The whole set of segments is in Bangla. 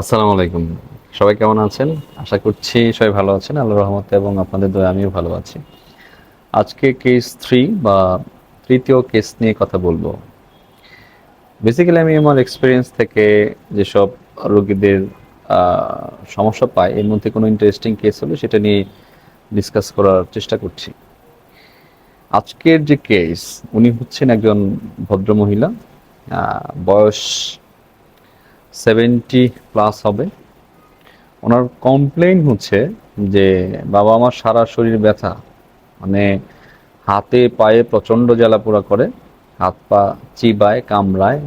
আসসালামু আলাইকুম। সবাই কেমন আছেন? আশা করছি সবাই ভালো আছেন। আল্লাহ রহমতে এবং আপনাদের দয়া, আমিও ভালো আছি। আজকে কেস থ্রি বা তৃতীয় কেস নিয়ে কথা বলব। বেসিক্যালি আমি আমার এক্সপিরিয়েন্স থেকে যেসব রোগীদের সমস্যা পাই এর মধ্যে কোনো ইন্টারেস্টিং কেস হলে সেটা নিয়ে ডিসকাস করার চেষ্টা করছি। আজকের যে কেস উনি হচ্ছেন একজন ভদ্রমহিলা বয়স সেভেন্টি প্লাস হবে। ওনার কমপ্লেন হচ্ছে যে বাবা আমার সারা শরীর ব্যথা মানে হাতে, পায়ে প্রচণ্ড জ্বালাপোড়া করে, হাত পা চিবায়, কামড়ায়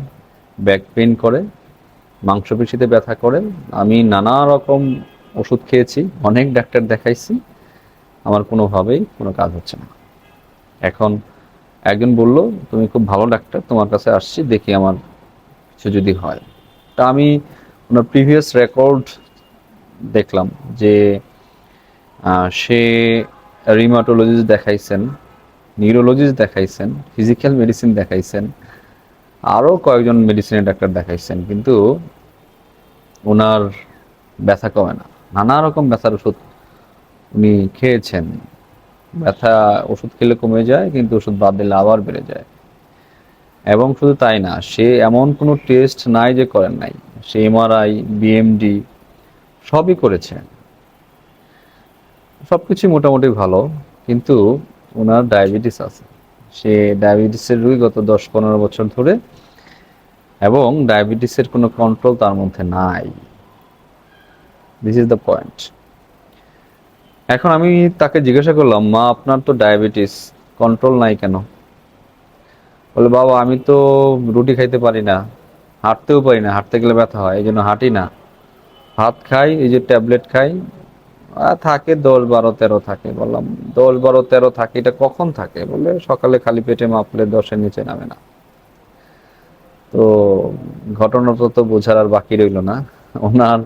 ব্যাক পেন করে, মাংসপেশিতে ব্যথা করে। আমি নানা রকম ওষুধ খেয়েছি, অনেক ডাক্তার দেখাইছি। আমার কোনোভাবেই কোনো কাজ হচ্ছে না। এখন একজন বলল, তুমি খুব ভালো ডাক্তার, তোমার কাছে আসছি, দেখি আমার কিছু যদি হয়। তা আমি ওনার প্রিভিয়াস রেকর্ড দেখলাম যে সে রিমাটোলজিস্ট দেখাইছেন নিউরোলজিস্ট দেখাইছেন ফিজিক্যাল মেডিসিন দেখাইছেন আরও কয়েকজন মেডিসিনের ডাক্তার দেখাইছেন, কিন্তু ওনার ব্যথা কমে না। নানা রকম ব্যথার ওষুধ উনি খেয়েছেন। ব্যথা ওষুধ খেলে কমে যায়, কিন্তু ওষুধ বাদ দিলে আবার বেড়ে যায়। এবং শুধু তাই না, সে এমন কোনো টেস্ট নাই যে করেন নাই। সে এমআরআই বিএমডি সবই করেছে। সব কিছু মোটামুটি ভালো, কিন্তু ওনার ডায়াবেটিস আছে। সে ডায়াবেটিসের রোগী গত দশ পনেরো বছর ধরে এবং ডায়াবেটিসের কোনো কন্ট্রোল তার মধ্যে নাই। দিস ইজ দ্য পয়েন্ট এখন আমি তাকে জিজ্ঞাসা করলাম, মা, আপনার তো ডায়াবেটিস কন্ট্রোল নাই কেন? বলে, বাবা, আমি তো রুটি খাইতে পারি না। হাঁটতেও পারি না, হাঁটতে গেলে ব্যথা হয় এই জন্য হাঁটি না। ভাত খাই, এই যে ট্যাবলেট খাই। থাকে, দশ বারো, তেরো থাকে। বললাম, দশ বারো, তেরো থাকে, এটা কখন থাকে? বলে, সকালে খালি পেটে মাপলে দশের নিচে নামে না। তো ঘটনাটা তো বোঝার আর বাকি রইল না। ওনার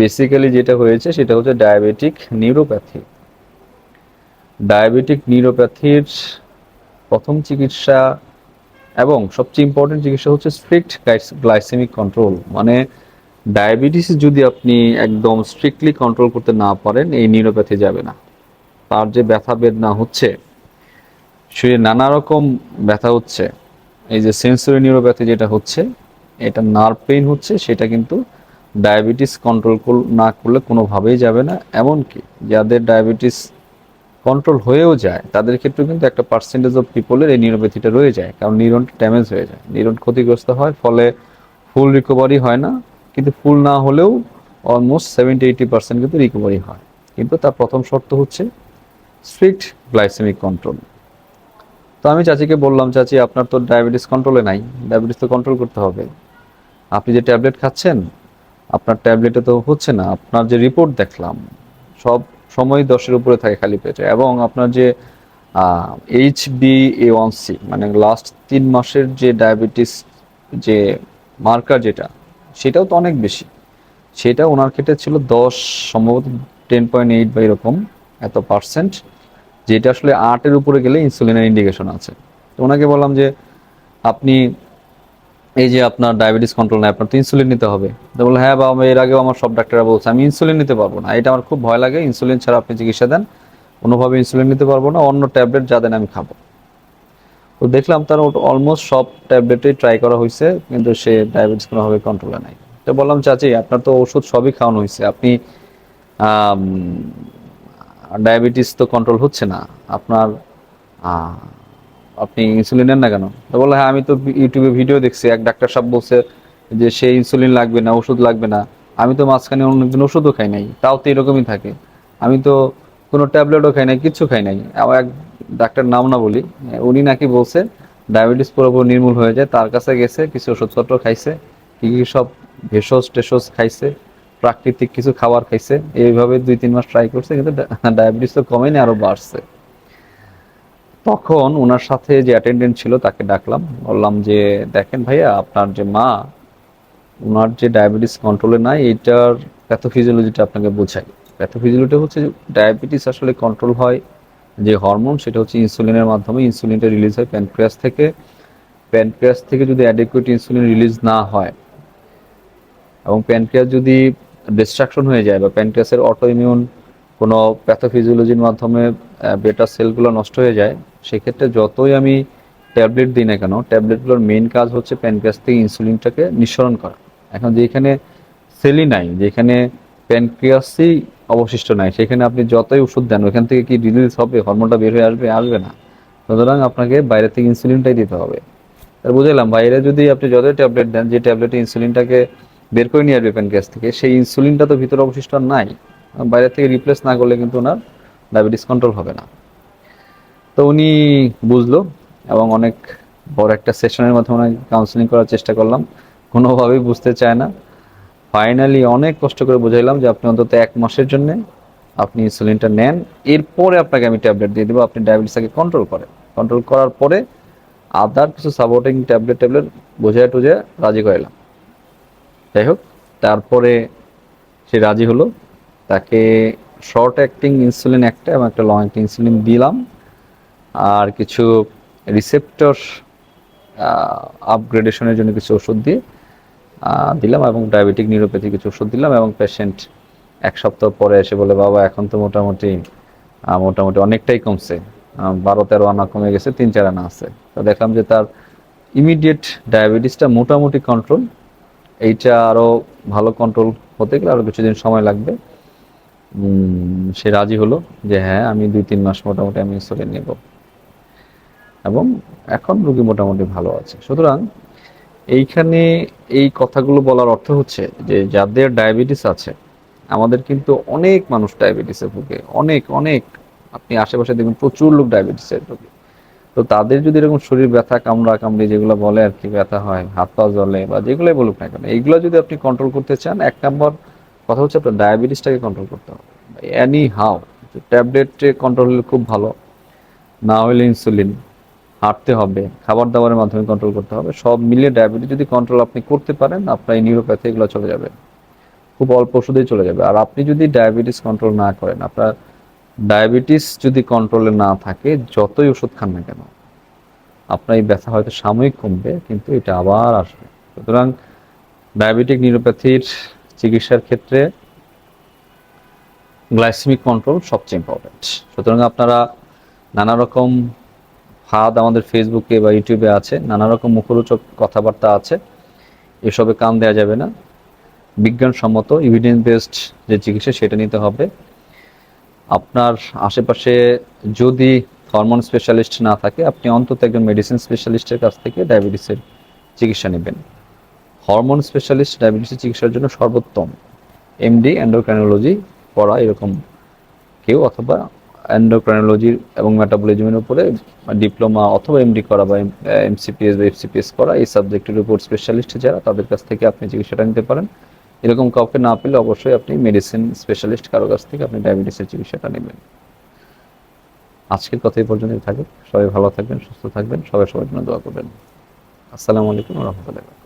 বেসিক্যালি যেটা হয়েছে, সেটা হচ্ছে ডায়াবেটিক নিউরোপ্যাথি ডায়াবেটিক নিউরোপ্যাথির প্রথম চিকিৎসা এবং সবচেয়ে ইম্পর্টেন্ট চিকিৎসা হচ্ছে স্ট্রিক্ট গ্লাইসেমিক কন্ট্রোল মানে ডায়াবেটিস যদি আপনি একদম স্ট্রিক্টলি কন্ট্রোল করতে না পারেন, এই নিউরোপ্যাথি যাবে না। তার যে ব্যথা বেদনা হচ্ছে, শরীরে নানা রকম ব্যথা হচ্ছে, এই যে সেন্সরি নিউরোপ্যাথি যেটা হচ্ছে, এটা নার্ভ পেইন হচ্ছে, সেটা কিন্তু ডায়াবেটিস কন্ট্রোল না করলে কোনোভাবেই যাবে না। এমনকি যাদের ডায়াবেটিস কন্ট্রোল হয়েও যায়, তাদের ক্ষেত্রে কিন্তু একটা পার্সেন্টেজ অফ পিপলের এই নিউরোপ্যাথিটা রয়ে যায়, কারণ নিউরনটা ড্যামেজ হয়ে যায়। নিউরন ক্ষতিগ্রস্ত হয়, ফলে ফুল রিকভারি হয় না, কিন্তু ফুল না হলেও অলমোস্ট সেভেন্টি এইটি পার্সেন্ট কিন্তু রিকভারি হয়। কিন্তু তার প্রথম শর্ত হচ্ছে স্ট্রিক্ট গ্লাইসেমিক কন্ট্রোল তো আমি চাচিকে বললাম, চাচি, আপনার তো ডায়াবেটিস কন্ট্রোলে নাই ডায়াবেটিস তো কন্ট্রোল করতে হবে। আপনি যে ট্যাবলেট খাচ্ছেন, আপনার ট্যাবলেটে তো হচ্ছে না, আপনার যে রিপোর্ট দেখলাম, সব সময় দশের উপরে থাকে খালি পেটে। এবং আপনার যে H B A one C মানে লাস্ট তিন মাসের যে ডায়াবেটিস যে মার্কার যেটা, সেটাও তো অনেক বেশি। সেটা ওনার ক্ষেত্রে ছিল দশ, সম্ভবত টেন পয়েন্ট এইট বা এরকম এত পার্সেন্ট যেটা আসলে আটের উপরে গেলে ইনসুলিনের ইন্ডিকেশন আছে। তো ওনাকে বললাম যে, আপনি এই যে আপনার ডায়াবেটিস কন্ট্রোল নাই, আপনার তো ইনসুলিন নিতে হবে। তো বলল হ্যাঁ বাবা এর আগেও আমার সব ডাক্তাররা বলছে, আমি ইনসুলিন নিতে পারব না। এটা আমার খুব ভয় লাগে। ইনসুলিন ছাড়া আপনি চিকিৎসা দেন, কোনোভাবে ইনসুলিন নিতে পারব না, অন্য ট্যাবলেট যা দেন আমি খাব। তো দেখলাম তার অলমোস্ট সব ট্যাবলেটই ট্রাই করা হয়েছে কিন্তু সে ডায়াবেটিস কোনোভাবে কন্ট্রোলে নাই। তো বললাম, চাচি, আপনার তো ওষুধ সবই খাওয়ানো হয়েছে আপনি ডায়াবেটিস তো কন্ট্রোল হচ্ছে না। আপনার আপনি ইনসুলিন নেন না কেন? তো বলল হ্যাঁ আমি তো ইউটিউবে ভিডিও দেখছি, এক ডাক্তার সাহেব বলছে যে সে ইনসুলিন লাগবে না, ওষুধ লাগবে না। আমি তো মাঝখানে অনেকদিন ওষুধও খাই নাই, তাও তো এরকমই থাকে। আমি তো কোনো ট্যাবলেটও খাই নাই, কিচ্ছু খাই নাই। এক ডাক্তার নাম না বলি, উনি নাকি বলছে, ডায়াবেটিস পুরোপুরি নির্মূল হয়ে যায়, তার কাছে গেছে, কিছু ওষুধপত্র খাইছে, কি কি সব ভেষজ টেসজ খাইছে, প্রাকৃতিক কিছু খাবার খাইছে। এইভাবে দুই তিন মাস ট্রাই করছে, কিন্তু ডায়াবেটিস তো কমেনি আরও বাড়ছে। তখন ওনার সাথে যে অ্যাটেন্ডেন্ট ছিল, তাকে ডাকলাম। বললাম যে, দেখেন ভাইয়া, আপনার যে মা ওনার যে ডায়াবেটিস কন্ট্রোলে নাই, এইটার প্যাথোফিজিওলজিটা আপনাকে বোঝাই। প্যাথোফিজিওলজিটা হচ্ছে ডায়াবেটিস আসলে কন্ট্রোল হয় যে হরমোন সেটা হচ্ছে ইনসুলিনের মাধ্যমে। ইনসুলিনটা রিলিজ হয় প্যানক্রিয়াস থেকে। প্যানক্রিয়াস থেকে যদি অ্যাডিকুয়েট ইনসুলিন রিলিজ না হয় এবং প্যানক্রিয়াস যদি ডিস্ট্রাকশন হয়ে যায় বা প্যানক্রিয়াসের অটো ইমিউন কোনো প্যাথোফিজিওলজির মাধ্যমে বেটার সেলগুলো নষ্ট হয়ে যায় সেক্ষেত্রে যতই আমি ট্যাবলেট দিই না কেন, ট্যাবলেটগুলোর মেইন কাজ হচ্ছে প্যানক্রিয়াস থেকে ইনসুলিনটাকে নিঃসরণ করা। এখন যেখানে সেলই নাই, যেখানে প্যানক্রিয়াসই অবশিষ্ট নাই, সেখানে আপনি যতই ওষুধ দেন, ওখান থেকে কি রিলিজ হবে হরমোনটা বের হয়ে আসবে আসবে না। সুতরাং আপনাকে বাইরে থেকে ইনসুলিনটাই দিতে হবে। আর বুঝলাম বাইরে যদি আপনি যতই ট্যাবলেট দেন, যে ট্যাবলেটে ইনসুলিনটাকে বের করে নিয়ে আসবে প্যানক্রিয়াস থেকে, সেই ইনসুলিনটা তো ভিতরে অবশিষ্ট নাই। বাইরে থেকে রিপ্লেস না করলে কিন্তু ওনার ডায়াবেটিস কন্ট্রোল হবে না। তো উনি বুঝলো এবং অনেক বড় একটা সেশনের মাধ্যমে ওনাকে কাউন্সিলিং করার চেষ্টা করলাম। কোনোভাবেই বুঝতে চায় না। ফাইনালি অনেক কষ্ট করে বুঝাইলাম যে আপনি অন্তত এক মাসের জন্য আপনি ইনসুলিনটা নেন। এরপরে আপনাকে আমি ট্যাবলেট দিয়ে দেবো। আপনি ডায়াবেটিসটাকে কন্ট্রোল করেন। কন্ট্রোল করার পরে আদার কিছু সাপোর্টিং ট্যাবলেট ট্যাবলেট বোঝায় টুঝে রাজি করাইলাম যাই হোক, তারপরে সে রাজি হলো। তাকে শর্ট অ্যাক্টিং ইনসুলিন একটা এবং একটা লং অ্যাক্টিং ইনসুলিন দিলাম। আর কিছু রিসেপ্টর আপগ্রেডেশনের জন্য কিছু ওষুধ দিয়ে দিলাম এবং ডায়াবেটিক নিউরোপ্যাথি কিছু ওষুধ দিলাম এবং পেশেন্ট এক সপ্তাহ পরে এসে বলে, বাবা, এখন তো মোটামুটি মোটামুটি অনেকটাই কমছে। বারো, তেরো আনা কমে গেছে, তিন, চার আনা আছে। তো দেখলাম যে তার ইমিডিয়েট ডায়াবেটিসটা মোটামুটি কন্ট্রোল এইটা আরও ভালো কন্ট্রোল হতে গেলে আরও কিছুদিন সময় লাগবে। সে রাজি হলো যে হ্যাঁ আমি দুই, তিন মাস মোটামুটি আমি ইনসুলিন নেব। এবং এখন রোগী মোটামুটি ভালো আছে। সুতরাং এইখানে এই কথাগুলো বলার অর্থ হচ্ছে যে যাদের ডায়াবেটিস আছে, আমাদের কিন্তু অনেক মানুষ ডায়াবেটিসে ভুগে। অনেক অনেক। আপনি আশেপাশে দেখবেন প্রচুর লোক ডায়াবেটিসের রোগী তো তাদের যদি এরকম শরীর ব্যথা, কামড়া, কামড়ি যেগুলো বলে আর কি, ব্যথা হয়, হাত পা জ্বলে বা যেগুলোই বলুক না কেন, এইগুলো যদি আপনি কন্ট্রোল করতে চান, এক নম্বর কথা হচ্ছে আপনার ডায়াবেটিসটাকে কন্ট্রোল করতে হবে। অ্যানি হাও ট্যাবলেটে কন্ট্রোল হলে খুব ভালো। না হলে ইনসুলিন হাঁটতে হবে খাবার দাবারের মাধ্যমে কন্ট্রোল করতে হবে, সব মিলিয়ে ডায়াবেটিস যদি কন্ট্রোল আপনি করতে পারেন, আপনার এই নিউরোপ্যাথি এগুলো চলে যাবে। খুব অল্প ওষুধেই চলে যাবে। আর আপনি যদি ডায়াবেটিস কন্ট্রোল না করেন, আপনার ডায়াবেটিস যদি কন্ট্রোলে না থাকে, যতই ওষুধ খান না কেন, আপনার এই ব্যথা হয়তো সাময়িক কমবে, কিন্তু এটা আবার আসবে। সুতরাং ডায়াবেটিক নিউরোপ্যাথির চিকিৎসার ক্ষেত্রে গ্লাইসেমিক কন্ট্রোল সবচেয়ে ইম্পর্টেন্ট সুতরাং আপনারা নানা রকম ফাঁদ আমাদের ফেসবুকে বা ইউটিউবে আছে নানা রকম মুখরোচক কথাবার্তা আছে। এসবে কান দেওয়া যাবে না। বিজ্ঞানসম্মত ইভিডেন্স বেসড যে চিকিৎসা, সেটা নিতে হবে। আপনার আশেপাশে যদি হরমোন স্পেশালিস্ট না থাকে, আপনি অন্তত একজন মেডিসিন স্পেশালিস্টের কাছ থেকে ডায়াবেটিসের চিকিৎসা নেবেন। হরমোন স্পেশালিস্ট ডায়াবেটিসের চিকিৎসার জন্য সর্বোত্তম এমডি এন্ডোক্রাইনোলজি পড়া এরকম কেউ অথবা এন্ডোক্রাইনোলজি এবং মেটাবলিজমের উপরে ডিপ্লোমা অথবা এমডি করা বা এমসিপিএস বা এফসিপিএস করা, এই সাবজেক্টের উপর স্পেশালিস্ট যারা, তাদের কাছ থেকে আপনি চিকিৎসাটা নিতে পারেন। এরকম কাউকে না পেলে অবশ্যই আপনি মেডিসিন স্পেশালিস্ট কারও কাছ থেকে আপনি ডায়াবেটিসের চিকিৎসাটা নেবেন। আজকের কথা এই পর্যন্তই থাকুক। সবাই ভালো থাকবেন, সুস্থ থাকবেন। সবাই সবার জন্য দোয়া করবেন। আসসালামু আলাইকুম রহমতুল্লাহ